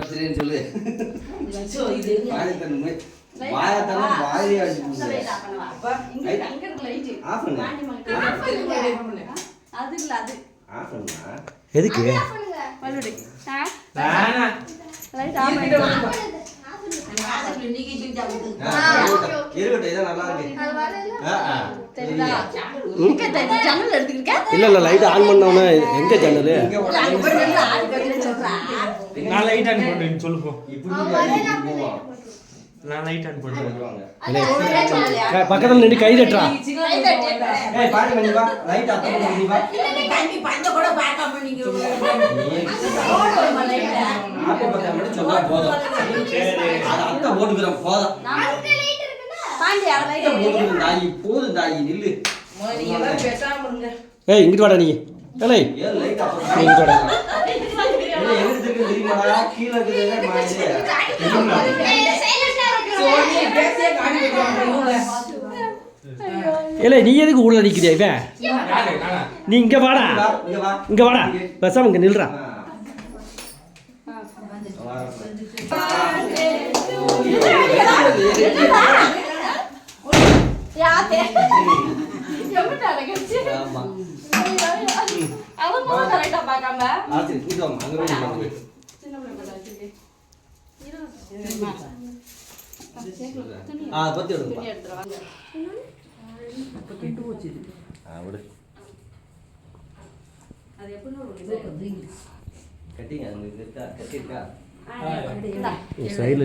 பத்திரேன்னு சொல்லு? வாயத்தன்மை வாயத்தனம் வாயிலே அடிச்சு. ஆஃப் பண்ணு ஆஃப் பண்ணுங்க. அது இல்ல அது. ஆஃப் பண்ணுமா எதுக்கு? மறுபடியும். ஆ? வேணாம். இல்லை இல்லை லைட் ஆன் பண்ணவொடனே எங்கே ஜன்னல் நான் லைட் ஆன் பண்றேன் நான் லைட் ஆன் பண்றேன் நின்று கை தட்டுறா ஏய், வா, வா. கூட பார்க்காம நீங்க மட்டும் சொன்னா போதும். அத்தை போட்டுக்கிறேன், போதும். போட்டுக்கிறேன் தாயி, போதும் தாயி, நில்லு. ஏய் இங்கிட்டு வாடா நீ. ஏலே. இங்கிட்டு வாடா. ஏலே நீ எதுக்கு உள்ள நிற்கிறியா இவன்? நீ இங்கே வாடா. இங்க வா. இங்கே வாடா. பேசாம இங்கே நில்றா. அது எப்படின்னு கட்டிங்க, இருக்கா? சைடில்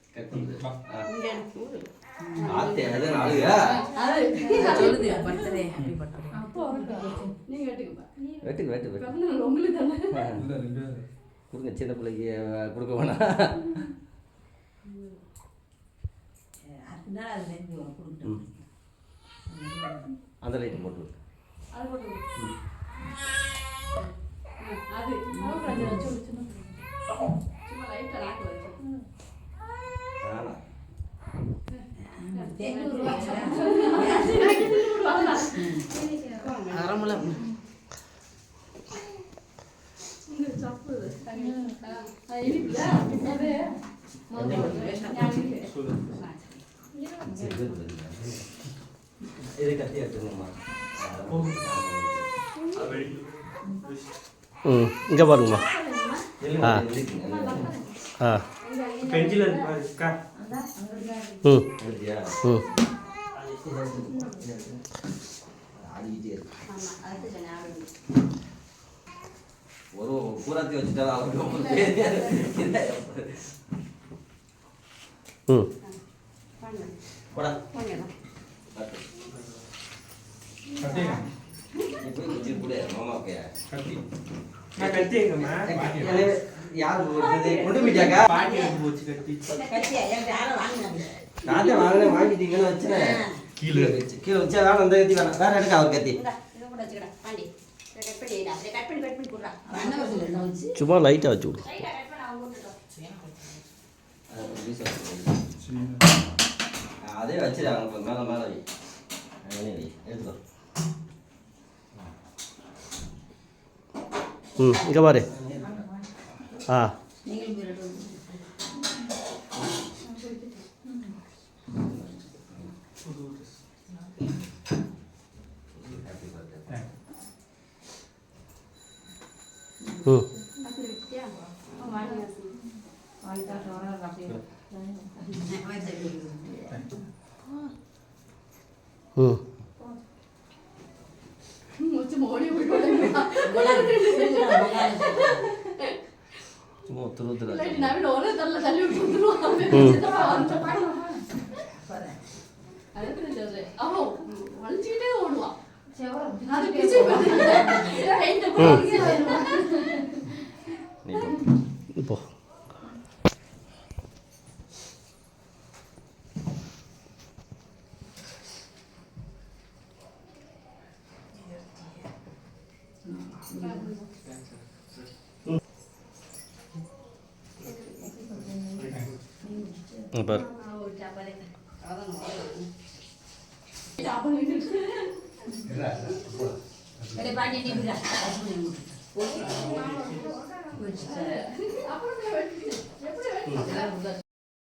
கொடுங்க சின்ன பிள்ளைக்கு கொடுக்க வேணாம் அந்த லைட் போட்டு அது போட்டு விடு. அது நோட் அஞ்சு வச்சு விடு, சின்ன பிள்ளை. சும்மா லைட்டா நாக்கு வச்சு. வேணாம். அரமுலம் இங்க சப்புது. ஆ, இனிப்புல? அது. ஞாபகம் இருக்கு. சொல்லு சரி, வெட்டு, வெட்டு. இது கத்தி எடுத்துங்கம்மா ம் இங்கே பாருங்கம்மா ஆ. ஆ பெஞ்சில இருக்கா ம்? ம். ஒரு பூராத்தி. என்ன? ம். போடா. கொடு, மாமாவுக்கு. கட்டி நான் கட்டிங்கம்மா பாட்டி ஏய், யாரு? கொண்டு போயிட்டாக்கா? பாட்டி போச்சு வாங்கிட்டீங்கன்னு. கீழே. வச்சு. கீழே வச்சா வேணாம், இந்த கத்தி வேணாம். வேற எடுக்க அவர் கத்தி சும்மா லைட்டாக வச்சு விடு. அது ஒரு piece வச்சு. ஆ, அதே வச்சிரு அவங்க மேல மேல வை அதே வை எடுத்துக்கோ சோறாக அப்படியே வாங்கி தரேன். ம் ம், சும்மா ஒருத்தர் ஒருத்தர் இல்லாட்டி வச்சு. நவீன் ஒரே தள்ள தள்ளி விட்டு வந்துருவான். ம். சித்தப்பா வந்து அதுக்கு நான் சொல்றேன். அவன் வலிச்சுக்கிட்டே ஓடுவான். அது பிச்சு போட்டு paint அ ம். போட்டு நீ போ. இப்போ இங்க